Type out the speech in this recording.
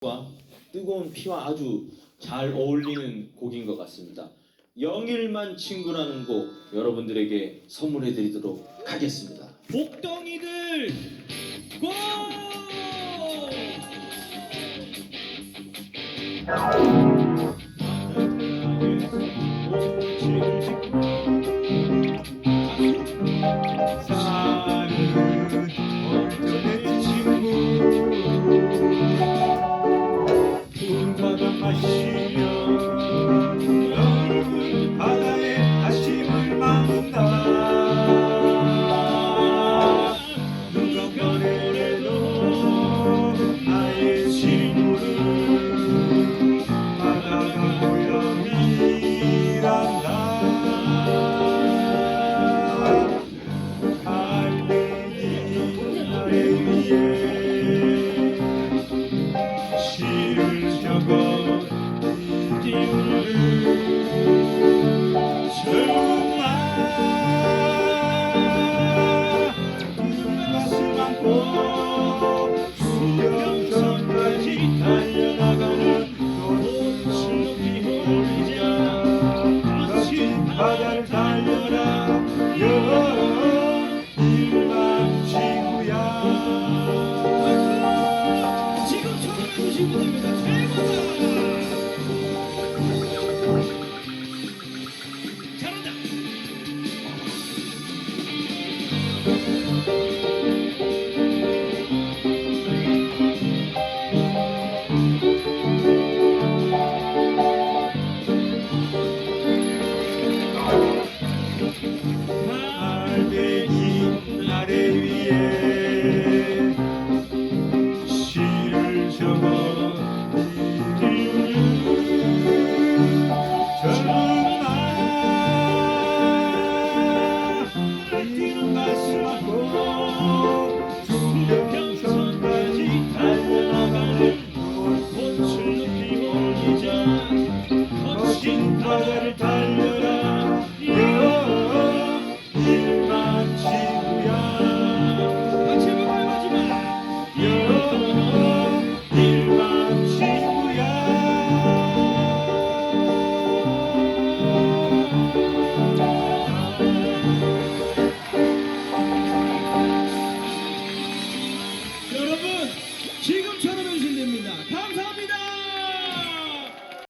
과 뜨거운 피와 아주 잘 어울리는 곡인 것 같습니다. 영일만 친구라는 곡 여러분들에게 선물해 드리도록 하겠습니다. 복덩이들 고! 불바 바다를 달려라. 여 일반 친구야. 지금